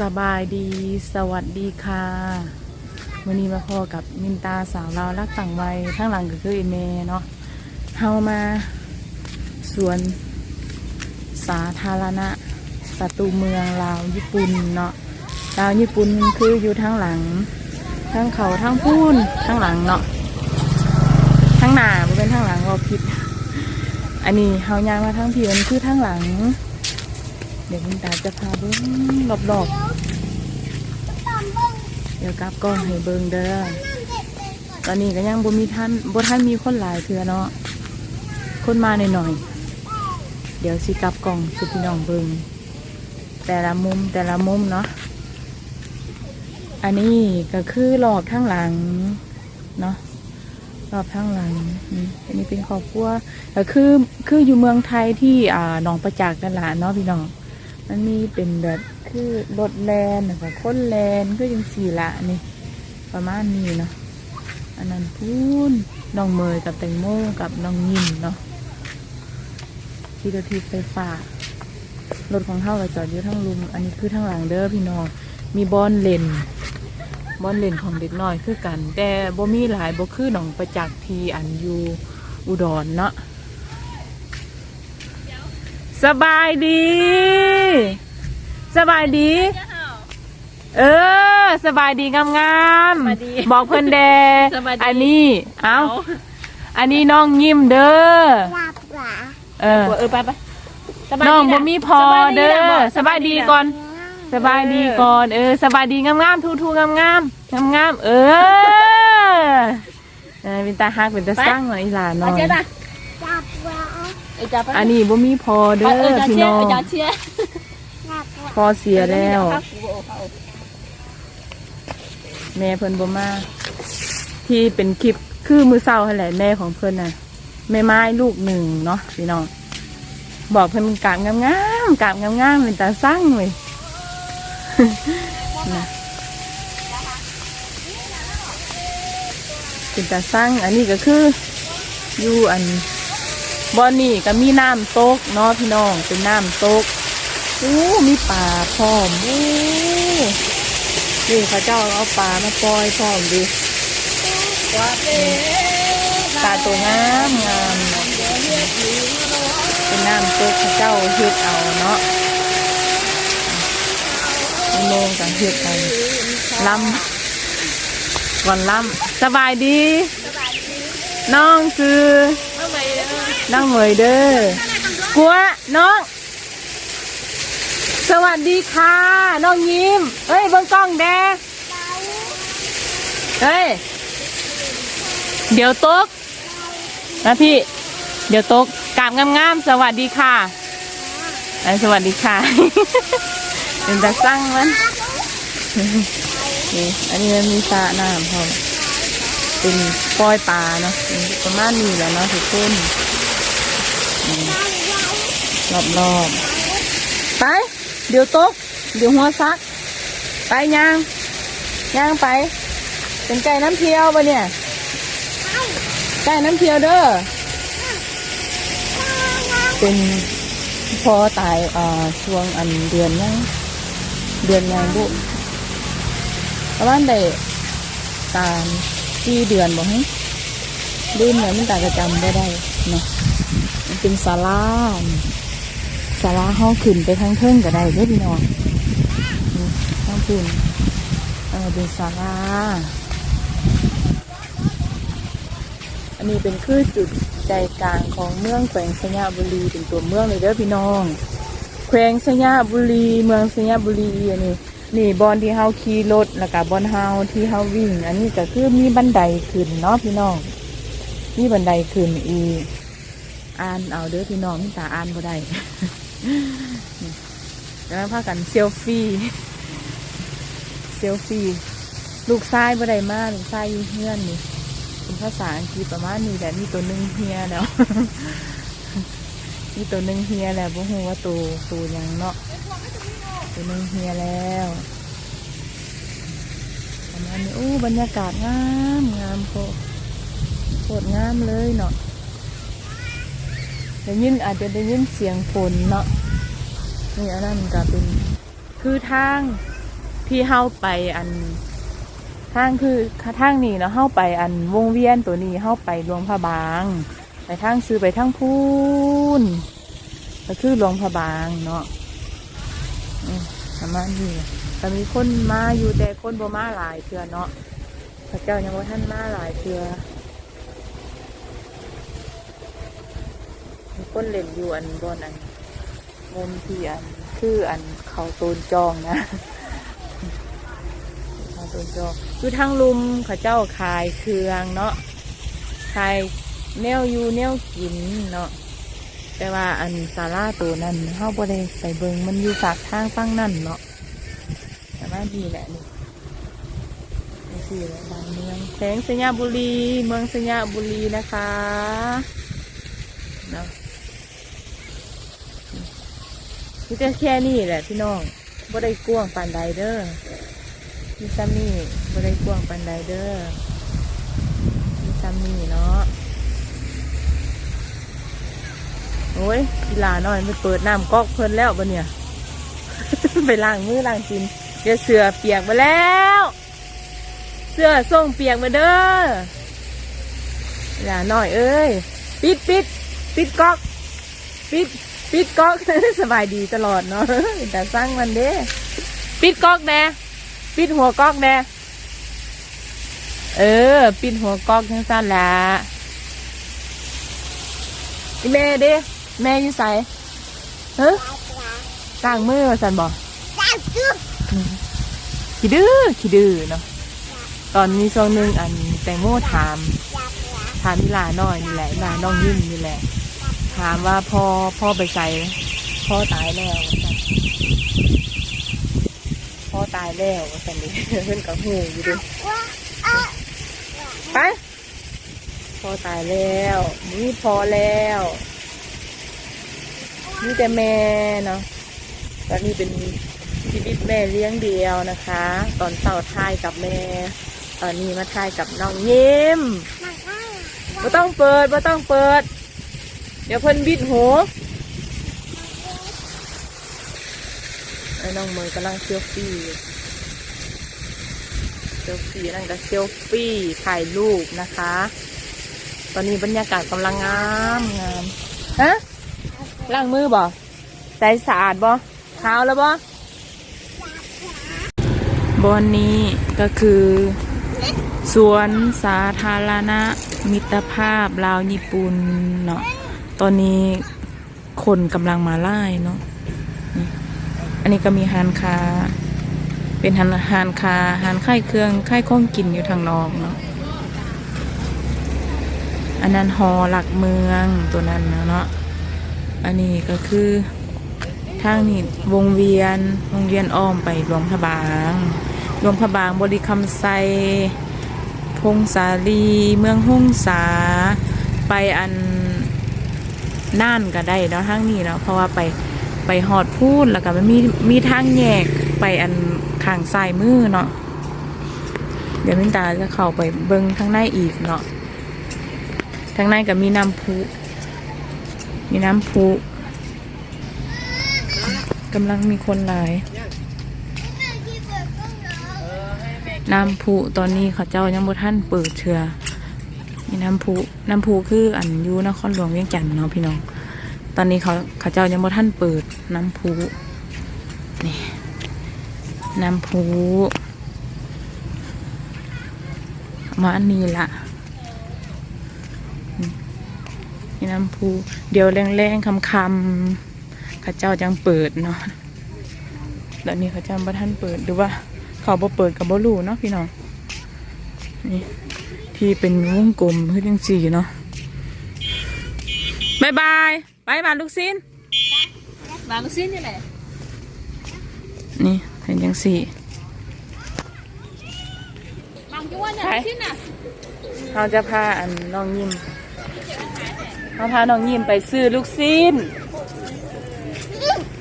สบายดีสวัสดีค่ะวันนี้มาพอกับมินตาสาวเราวรักต่างวัยข้างหลังก็คือไอเมเนาะเฮามาสวนสาธารณะประตูเมืองลาวญี่ปุ่นเนาะลาวญี่ปุ่นคืออยู่ทางหลัง ทั้งเขาทั้งพูนทั้งหลังเนาะทั้งหน้ามเป็นทั้งหลังเราผิด อันนี้เฮายางมาทั้งพี่มันคือทั้งหลัง เดี๋ยวมินตาจะพาเบิ้งรอบๆเดี๋ยวกลับกล้องให้เบิ้งเด้อตอนนี้ก็ยังบ่มีท่านบ่ท่านมีคนหลายเถื่อเนาะคนมาหน่อยๆเดี๋ยวสิกลับกล้องสุพี่น้องเบิ้งแต่ละมุมแต่ละมุมเนาะอันนี้ก็คือรอบข้างหลังเนาะรอบข้างหลังอันนี้เป็นครอบครัวก็คือคืออยู่เมืองไทยที่อ่าหนองประจักษ์นั่นแหละเนาะพี่น้อง มันมีเป็นแบบคือรถแลนแล้วก็คนแลนคือจังสี่ละนี่ ประมาณนี้เนาะอันนั้นพูนน้องเมยกับแตงโมกับน้องยิมเนาะที่รถทีไฟฟ้ารถของเท่ากับจอดอยู่ทั้งลุม อันนี้คือทั้งหลังเด้อพี่น้อง มีบอลเลนบอลเลนของเด็กน้อยคือกัน แต่บ่มีหลายบ่คือหนองประจักษ์ทีอันอยู่อุดรเนาะสบายดี สบายดี เออ สบายดีงามงามสบายดีบอกเพื่อนแดสบายดี อันนี้เอาอันนี้น้องยิ้มเด้อหลับหรอเออเออไปไปสบายน้องดีบ่นะมีพอเด้อสบายดีก่อน สบายดีก่อน เออ สบายดีงามงามทูทูงามงามงามงามเออเออเป็นตาฮักเป็นตาสร้างหน่อยอีหลานหน่เอาอยเจ๊นะหลับหรอไอ้จ้าไปอันนี้บ่มีพอเด้เอออจ้าพี่เชียน้อง ไอ้จ้าเชียหลับหรอ พอเสียแล้ว แม่เพิ่นบ่มาที่เป็นคลิปคือมือเศร้าหั่นแหละแม่ของเพิ่นน่ะแม่ไม้ลูกหนึ่งเนาะพี่น้องบอกเพิ่นกราบงามๆกราบงามๆเป็นตาสร้างเลยเป็นตาสร้างอันนี้ก็คืออยู่อันบอนนี่ก็มีน้ำตกเนาะพี่น้องเป็นน้ำตก อู้มีปลาพร้อมอู้นี่เขาเจ้าเอาปลามาปล่อยพร้อมดิปลาตัวงามงามเป็นน้ำตกเขาเจ้าเฮ็ดเอาเนาะมีโมงกับเฮ็ดเอาลำก่อนลำสบายดีน้องคือน้องเหมยเด้อกลัวน้อง สวัสดีค่ะ น้องยิ้มเฮ้ยเบิ้งกล้องแดงเฮ้ย เดี๋ยวตกนะพี่ เดี๋ยวตกกราบงามๆ สวัสดีค่ะเอ้ยสวัสดีค่ะ เป็นตาสั่งมันนี่อันนี้มันมีสระน้ำพอมเป็นปล่อยปลาเนาะประมาณนี้แหละเนาะทุกคนรอบรอบๆ เดี๋ยวตก เดี๋ยวหัวซัก ไปย่างย่างไป เป็นไก่น้ำเพียวปะเนี่ยไก่น้ำเพียวเด้อ เป็นพอตายอ่าช่วงอันเดือนยังเดือนยังบุประมาณได้ตามที่เดือนบอกให้ลืมเนี่ยมันตากระจำได้ได้เนาะมันเป็นศาลา ศาลาห้องขึ้นไปทางเทิงก็ได้เด้อพี่น้องนี่ทางขึ้นเออเป็นศาลาอันนี้เป็นคือจุดใจกลางของเมืองแขวงสยามบุรีเป็นตัวเมืองเลยเด้อพี่น้อง แขวงสยามบุรีเมืองสยามบุรีอันนี้นี่บอนที่เฮาขี่รถแล้วก็บอนเฮาที่เฮาวิ่ง อันนี้ก็คือมีบันไดขึ้นเนาะพี่น้อง มีบันไดขึ้นอีอ่านเอาเด้อพี่น้องพี่ตาอ่านบ่ได้ แล้วพากันเซลฟี่ เซลฟี่ ลูกชายบ่ได้มากลูกชายอยู่เฮือนนี่เป็นภาษาอังกฤษประมาณนี้แหละมีตัวหนึ่งเฮียแล้วมีตัวหนึ่งเฮียแล้วบ่ฮู้ว่าตัวตัวยังเนาะตัวหนึ่งเฮียแล้วประมาณนี้โอ้บรรยากาศงามงามโคตรโคตรงามเลยเนาะ ได้ยินอาจจะได้ยินเสียงฝนเนาะนี่อันนั้นก็เป็นคือทางที่เฮาไปอันทางคือทางนี้เนาะเฮาไปอันวงเวียนตัวนี้เฮาไปหลวงพระบางไปทางซื้อไปทางพูนก็คือหลวงพระบางเนาะอืมประมาณนี้แต่มีคนมาอยู่แต่คนบ่มาหลายเทือเนาะพระเจ้ายังบ่ท่านมาหลายเทือ คนเล่นอยู่อันบนอันมุมที่อันคืออันเขาโตนจองนะเขาโตนจองคือทางลุมเขาเจ้าขายเครื่องเนาะขายแนวอยู่แนวกินเนาะแต่ว่าอันซาลาตัวนั้นเฮาบ่ได้ไปเบิงมันอยู่ฝากทางฟังนั่นเนาะแต่ว่าดีแหละนี่นี่คือแหละบางเมืองแสงสยาบุรี เมืองสยาบุรีนะคะเนาะ นี่แต่แค่นี้แหละพี่น้องบ่ได้กว้างปานใดเด้อมีซ้ำนี่บ่ได้กว้างปานใดเด้อมีซ้ำนี่เนาะโอ้ยกีฬาหน่อยไปเปิดน้ำก๊อกเพิ่นแล้วบะเนี่ย ไปล้างมือล้างกินเดี๋ยวเสือเปียกมาแล้ว เสื้อส่งเปียกมาเด้อกีฬาหน่อยเอ้ย ปิดปิดปิดก๊อก ปิด ปิดก๊อกสบายดีตลอดเนาะแต่สร้างมันเด้ ปิดก๊อกแน่ปิดหัวก๊อกแน่เออ ปิดหัวก๊อกทั้งสั้นแหละแม่เด้ แม่อยู่ใส่เฮ้ยปลางมือสันบอกขี้ดื้อขี้ดื้อเนาะตอนนี้ช่วงหนึ่งอันแตงโมถาม ถามนิลาหน่อยนี่แหละนาน้องยิ้มนี่แหละ ถามว่าพ่อพ่อไปใส่พ่อตายแล้วว่าซั่นพ่อตายแล้วว่าสันนี่เพื่อนกับหูอยู่ดิว้าอะไปพ่อตายแล้วนี่พอแล้วนี่แต่แม่เนาะตอนนี้เป็นชีวิตแม่เลี้ยงเดียวนะคะ ตอนเต่าทายกับแม่ ตอนนี้มาทายกับน้องยิ้มมันอะไม่ต้องเปิดไม่ต้องเปิดเดี๋ยวเพิ่นบิดหูไอ้น้องเมย์กำลังเซลฟี่เซลฟี่นั่นก็เซลฟี่ถ่ายรูปนะคะ ตอนนี้บรรยากาศกำลังงามงามฮะล้างมือบ่ใจสะอาดบ่เท้าแล้วบ่บอนนี้ก็คือสวนสาธารณะมิตรภาพลาวญี่ปุ่นเนาะ ตอนนี้คนกำลังมาไล่เนาะอันนี้ก็มีฮานคา เป็นฮานฮานคาฮานค่ายเครื่องค่ายข้องกินอยู่ทางนอกเนาะอันนั้นฮอหลักเมืองตัวนั้นนะเนาะอันนี้ก็คือทางนี้วงเวียนวงเวียนอ้อมไปหลวงพระบางหลวงพระบางบริคำไซพงสาลี เมืองห้งสาไปอัน น่านก็ได้เนาะทางนี้เนาะเพราะว่าไปไปหอดพูดแล้วก็มันมีมีทางแยกไปอันข้างซ้ายมือเนาะเดี๋ยวมินตาจะเข้าไปเบิ้งทางในอีกเนาะทางในก็มีน้ำพุ มีน้ำพุกำลังมีคนหลาย น้ำพุตอนนี้เขาเจ้ายังบ่ท่านเปิดเชือ มีน้ำพุน้ำพุคืออันยูนครหลวงเวียงจันทน์เนาะพี่น้อง ตอนนี้เขาเขาเจ้ายังบ่ท่านเปิดน้ำพุนี่น้ำพุมาอันนี้ละนี่น้ำพุเดี๋ยวแรงๆคำๆเขาเจ้าจังเปิดเนาะตอนนี้เขาเจ้าบ่ท่านเปิดหรือว่า เขาบ่เปิดกับบ่รู้เนาะพี่น้องนี่ ที่เป็นวงกลมคือจังสี่เนาะบายบายบายบายลูกซินบางสิ้นนี่แหละนี่เป็นจังสี่บางจังหวัดเนี่ยไปสิ้นน่ะเราจะพาอันน้องยิ้มเราพาน้องยิ้มไปซื้อลูกซิน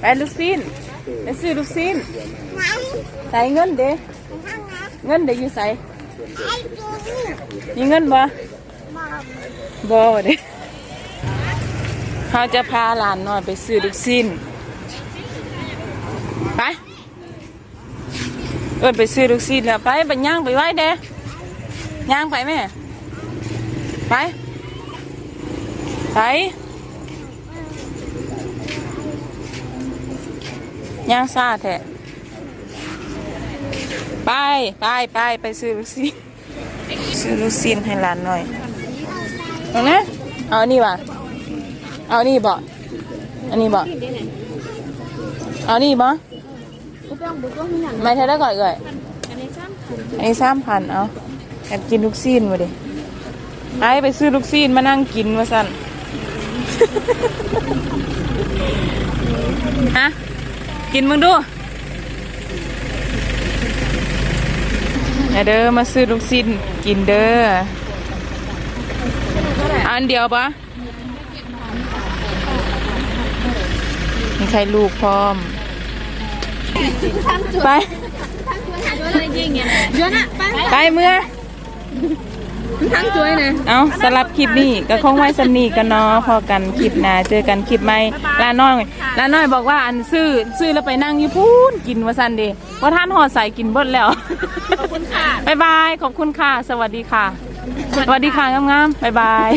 ไปลูกซินไปซื้อลูกซินน้ใส่เงินเด้ำนั่งนะเงินเด้อยู่ใส่ไอ้จุ๊บ มีเงินบ่มอมบ่เด้เขาจะพาหลานน้อยไปซื้อลูกซินไปเอินไปซื้อลูกซีนแล้วไปไปย่างไปไว้เด้ย่างไปแม่ไป ไปย่างซาแท้ ไปไปไปไปซื้อลูกซีนซื้อลูกซีนให้หลานหน่อยเอานะเอาอันนี้บ่เอาอันนี้บ่อันนี้บ่เอาอันนี้บ่กูไปเอาบุกตัวมันอย่างไม่ใช่ได้ก่อนเลยอันนี้ซ้ำอันนี้สามพันเอาแอบกินลูกซีนมาดิไอ้ไปซื้อลูกซีนมานั่งกินมาสั่นฮะกินมึงดู เอาเด้อมาซื้อลูกซีนกินเด้อเอาอันเดียวปะมีใครลูกพร้อม ไปด้วยอะไรจริงเนี่ยเยอะน่ะไปไปเมื่อ ทั้งช่วยนะเอาสำหรับคลิปนี้ก็คงไว้สำนีกันเนาะพอกันคลิปหน้าเจอกันคลิปใหม่ลาน้อยลาน้อยบอกว่าอันซื้อซื้อแล้วไปนั่งอยู่พูนกินว่าซันเดเพราะท่านหอดใส่กินเบิดแล้วขอบคุณค่ะบายบายขอบคุณค่ะ สวัสดีค่ะ สวัสดีค่ะงามๆบายบาย